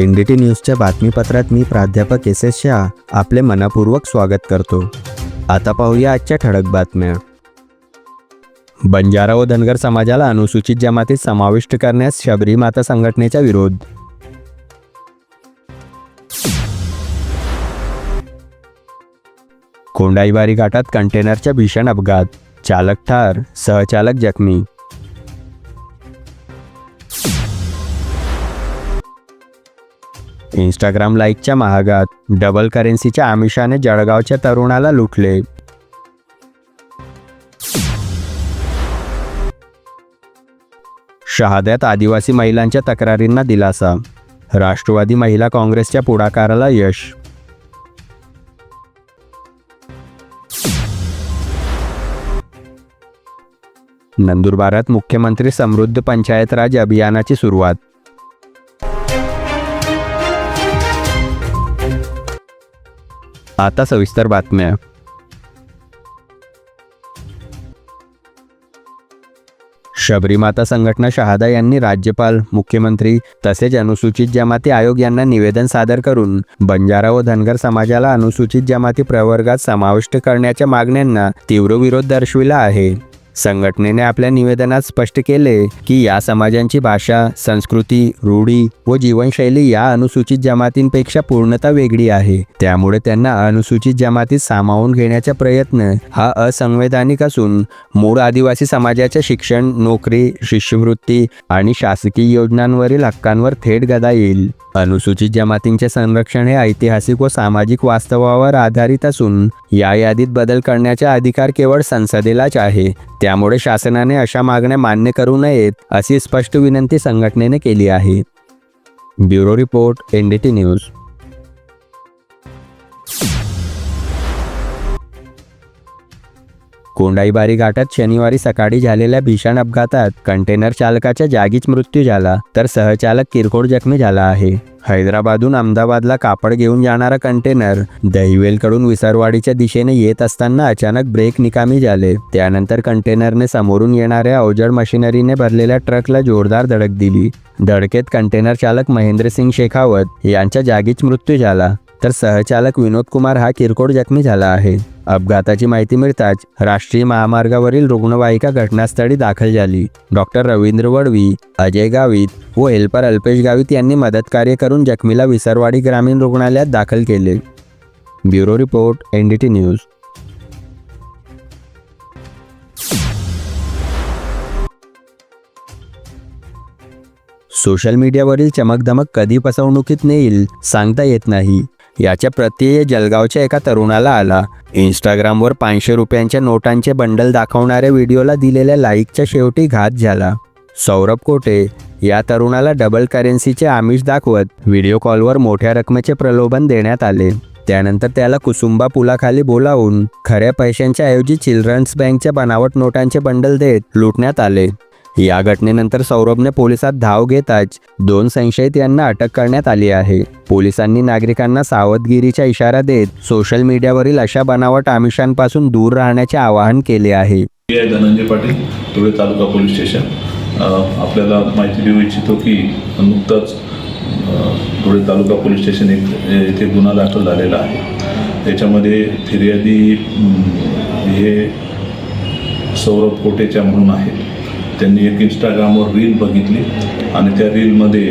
N D T न्यूजच्या बातमीपत्रात मी प्राध्यापक S S Shah आपले मनापूर्वक स्वागत करतो. आता पाहूया आजच्या ठळक बातम्या. बंजारा व धनगर समाजाला अनुसूचित जमातीत समाविष्ट करण्यास शबरी माता संघटनेचा विरोध. कोंडाईबारी घाटात कंटेनरच्या भीषण अपघात. चालक ठार सहचालक जखमी. इंस्टाग्राम लाईकच्या महागात. डबल करेन्सीच्या आमिषाने जळगावच्या तरुणाला लुटले. शहाद्यात आदिवासी महिलांच्या तक्रारींना दिलासा. राष्ट्रवादी महिला काँग्रेसच्या पुढाकाराला यश. नंदुरबारात मुख्यमंत्री समृद्ध पंचायत राज अभियानाची सुरुवात. आता सविस्तर बातम्या. शबरीमाता संघटना शहादा यांनी राज्यपाल मुख्यमंत्री तसेच अनुसूचित जमाती आयोग यांना निवेदन सादर करून बंजारा व धनगर समाजाला अनुसूचित जमाती प्रवर्गात समाविष्ट करण्याच्या मागण्यांना तीव्र विरोध दर्शविला आहे. संघटनेने आपल्या निवेदनात स्पष्ट केले की या समाजांची भाषा संस्कृती रूढी व जीवनशैली या अनुसूचित जमातींपेक्षा पूर्णता वेगळी आहे. त्यामुळे त्यांना अनुसूचित जमातीत सामावून घेण्याचा प्रयत्न हा असंवैधानिक असून मूळ आदिवासी समाजाच्या शिक्षण नोकरी शिष्यवृत्ती आणि शासकीय योजनांवरील हक्कांवर थेट गदा येईल. अनुसूचित जमातींचे संरक्षण हे ऐतिहासिक व सामाजिक वास्तवावर आधारित असून या यादीत बदल करण्याचा अधिकार केवळ संसदेलाच आहे. त्यामुळे शासनाने अशा मागण्या मान्य करू नयेत अशी स्पष्ट विनंती संघटनेने केली आहे. Bureau report N D T news. Kondaibari घाटात शनिवारी सकाळी झालेल्या भीषण अपघातात कंटेनर चालकाच्या जागीच मृत्यू झाला तर सहचालक किरकोळ जखमी झाला आहे. हैदराबादहून अहमदाबादला कापड घेऊन जाणारा कंटेनर दहिवेलकडून विसरवाडीच्या दिशेने येत असताना अचानक ब्रेक निकामी झाले. त्यानंतर कंटेनरने समोरून येणाऱ्या अवजड मशिनरीने भरलेल्या ट्रकला जोरदार धडक दिली. धडकेत कंटेनर चालक महेंद्रसिंग शेखावत यांच्या जागीच मृत्यू झाला. तर सहचालक विनोद कुमार हा किरकोळ जखमी झाला आहे. अपघाताची माहिती मिळताच राष्ट्रीय महामार्गावरील रुग्णवाहिका घटनास्थळी दाखल झाली. डॉक्टर रवींद्र वडवी अजय गावित व हेल्पर अल्पेश गावित यांनी मदत कार्य करून जखमीला विसरवाडी ग्रामीण रुग्णालयात दाखल केले. Bureau report N D T news. Social मीडियावरील चमकधमक कधी फसवणुकीत नेईल सांगता येत नाही. याच्या प्रत्यय जलगावच्या एका तरुणाला आला. इंस्टाग्रामवर पाचशे रुपयांच्या नोटांचे बंडल दाखवणाऱ्या व्हिडिओला दिलेल्या लाईकच्या शेवटी घात झाला. सौरभ कोटे या तरुणाला डबल करेन्सीचे आमिष दाखवत व्हिडिओ कॉलवर मोठ्या रकमेचे प्रलोभन देण्यात आले. त्यानंतर त्याला कुसुंबा पुलाखाली बोलावून खऱ्या पैशांच्या ऐवजी चिल्ड्रन्स बँकच्या बनावट नोटांचे बंडल देत लुटण्यात आले. या घटनेनंतर सौरभने पोलिसात धाव घेताच दोन संशयित यांना अटक करण्यात आली आहे. पोलिसांनी नागरिकांना सावधगिरीचा इशारा देत सोशल मीडियावरील अशा बनावट आमिषांपासून दूर राहण्याचे आवाहन केले आहे. Dhananjay Patil Dhule taluka police station. आपल्याला माहिती देऊ इच्छितो की नुकतंच धुळे तालुका पोलीस स्टेशन एक येथे गुन्हा दाखल झालेला आहे. त्याच्यामध्ये फिर्यादी हे सौरभ कोटेच्या म्हणून आहेत. त्यांनी एक इंस्टाग्रामवर रील बघितली आणि त्या रीलमध्ये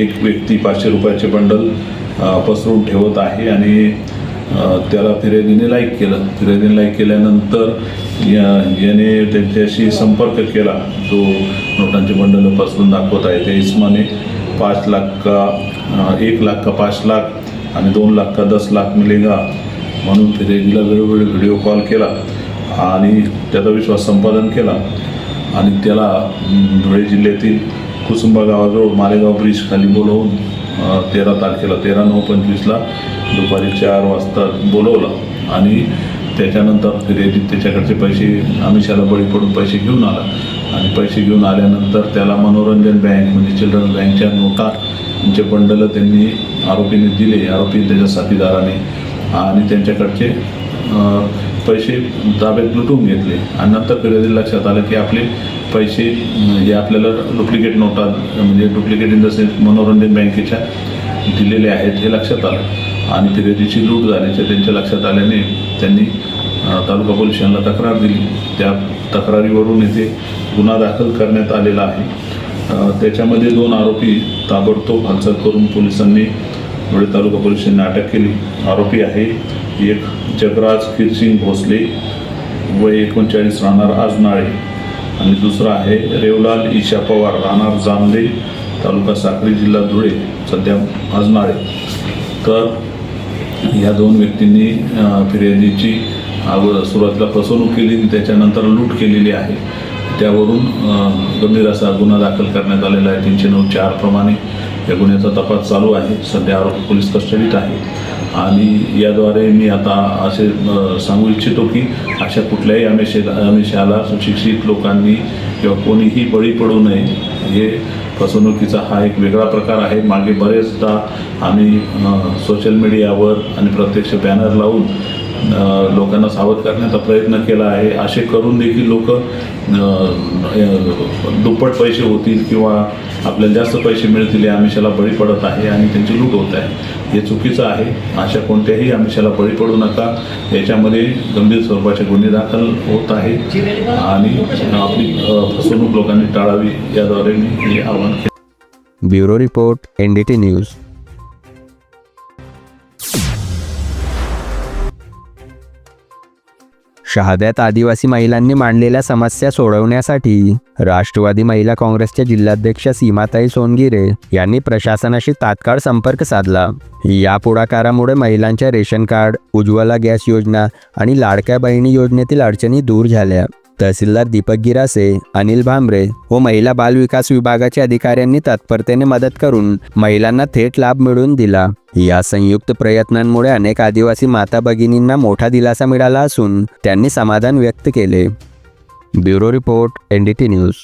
एक व्यक्ती पाचशे रुपयाचे बंडल पसरून ठेवत आहे आणि त्याला फिर्यादीने लाईक केलं. फिर्यादीने लाईक केल्यानंतर या याने त्यांच्याशी संपर्क केला. जो नोटांचे बंडल पसरून दाखवत आहे त्या इस्माने पाच लाख का एक लाख का पाच लाख आणि दोन लाख का दस लाख मिलेगा म्हणून फिर्यादीला वेळोवेळी व्हिडिओ कॉल केला आणि त्याचा विश्वास संपादन केला. आणि त्याला धुळे जिल्ह्यातील कुसुंबा गावाजवळ मालेगाव ब्रिज खाली बोलवून तेरा तारखेला तेरा नऊ पंचवीसला दुपारी चार वाजता बोलवलं. आणि त्याच्यानंतर फिर्यादी त्याच्याकडचे पैसे आमिषाला बळी पडून पैसे घेऊन आला. आणि पैसे घेऊन आल्यानंतर त्याला मनोरंजन बँक म्हणजे चिल्ड्रन बँकच्या नोटा चे बंडल त्यांनी आरोपीने दिले. आरोपी त्याच्या साथीदाराने आणि त्यांच्याकडचे पैसे ताब्यात लुटून घेतले. आणि नंतर कधी लक्षात आलं की आपले पैसे हे आपल्याला डुप्लिकेट नोटा म्हणजे डुप्लिकेट इन द सेन्स मनोरंजन बँकेच्या दिलेले आहेत हे लक्षात आलं. आणि फिर्यादीची लूट झाल्याचे त्यांच्या लक्षात आल्याने त्यांनी तालुका पोलिसांना तक्रार दिली. त्या तक्रारीवरून येथे गुन्हा दाखल करण्यात आलेला आहे. त्याच्यामध्ये दोन आरोपी ताबडतोब हालचाल करून पोलिसांनी धुळे तालुका पोलिसांनी अटक केली. आरोपी आहे एक जगराज किरसिंग भोसले वय एकोणचाळीस राहणार आजनाळे. आणि दुसरा आहे रेवलाल ईशा पवार राहणार जामले तालुका साक्री जिल्हा धुळे सध्या आजनाळे. तर या दोन व्यक्तींनी फिर्यादीची अगोदर सुरुवातीला फसवणूक केली त्याच्यानंतर लूट केलेली आहे. त्यावरून गंभीर असा गुन्हा दाखल करण्यात आलेला आहे. तीनशे नऊ चार प्रमाणे या गुन्ह्याचा तपास चालू आहे. सध्या आरोपी पोलीस कस्टडीत आहे आणि याद्वारे मी आता असे सांगू इच्छितो की अशा कुठल्याही अमेशे अमेशाला सुशिक्षित लोकांनी किंवा कोणीही बळी पडू नये हे फसवणुकीचा हा एक वेगळा प्रकार आहे. मागे बरेचदा आम्ही सोशल मीडियावर आणि प्रत्यक्ष बॅनर लावून लोकांना सावध करण्याचा प्रयत्न केला आहे. असे करून देखील लोक दुप्पट पैसे होतील किंवा आपल्याला जास्त पैसे मिळतील या आमिषाला बळी पडत आहे आणि त्यांची लूट होत आहे. हे चुकीचं आहे. अशा कोणत्याही आमिषाला बळी पडू नका. याच्यामध्ये गंभीर स्वरूपाचे गुन्हे दाखल होत आहे आणि आपली फसवणूक लोकांनी टाळावी याद्वारे मी हे आवाहन केलं. ब्युरो रिपोर्ट एनडीटी न्यूज शहाद्यात आदिवासी महिलांनी मांडलेल्या समस्या सोडवण्यासाठी राष्ट्रवादी महिला काँग्रेसच्या जिल्हाध्यक्ष सीमाताई सोनगिरे यांनी प्रशासनाशी तात्काळ संपर्क साधला. या पुढाकारामुळे महिलांच्या रेशन कार्ड उज्ज्वला गॅस योजना आणि लाडक्या बहिणी योजनेतील अडचणी दूर झाल्या. तहसीलदार दीपक गिरासे अनिल भांबरे व महिला बाल विकास विभागाच्या अधिकाऱ्यांनी तत्परतेने मदत करून महिलांना थेट लाभ मिळवून दिला. या संयुक्त प्रयत्नांमुळे अनेक आदिवासी माता भगिनींना मोठा दिलासा मिळाला असून त्यांनी समाधान व्यक्त केले. Bureau report NDT news.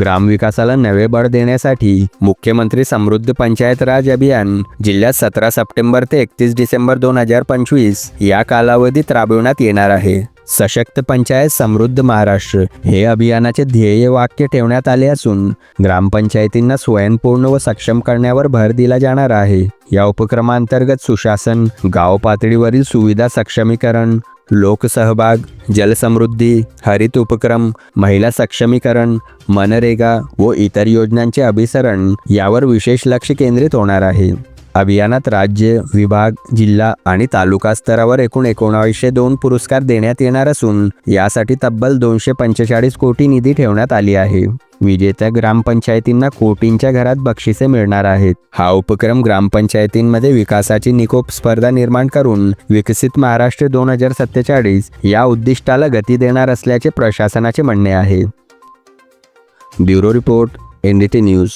ग्रामविकासाला नवे बळ देण्यासाठी मुख्यमंत्री समृद्ध पंचायत राज अभियान जिल्ह्यात सतरा सप्टेंबर ते एकतीस डिसेंबर दोन हजार पंचवीस या कालावधीत राबविण्यात येणार आहे. सशक्त पंचायत समृद्ध महाराष्ट्र हे अभियानाचे ध्येय वाक्य ठेवण्यात आले असून ग्रामपंचायतींना स्वयंपूर्ण व सक्षम करण्यावर भर दिला जाणार आहे. या उपक्रमांतर्गत सुशासन गाव पातळीवरील सुविधा सक्षमीकरण लोकसहभाग जलसमृद्धी हरित उपक्रम महिला सक्षमीकरण मनरेगा व इतर योजनांचे अभिसरण यावर विशेष लक्ष केंद्रित होणार आहे. अभियानात राज्य विभाग जिल्हा आणि तालुका स्तरावर एकूण एकोणावीसशे दोन पुरस्कार देण्यात येणार असून यासाठी तब्बल दोनशे पंचेचाळीस कोटी निधी ठेवण्यात आली आहे. विजेत्या ग्रामपंचायतींना कोटींच्या घरात बक्षिसे मिळणार आहेत. हा उपक्रम ग्रामपंचायतींमध्ये विकासाची निकोप स्पर्धा निर्माण करून विकसित महाराष्ट्र दोन हजार सत्तेचाळीस या उद्दिष्टाला गती देणार असल्याचे प्रशासनाचे म्हणणे आहे. Bureau report N D T news.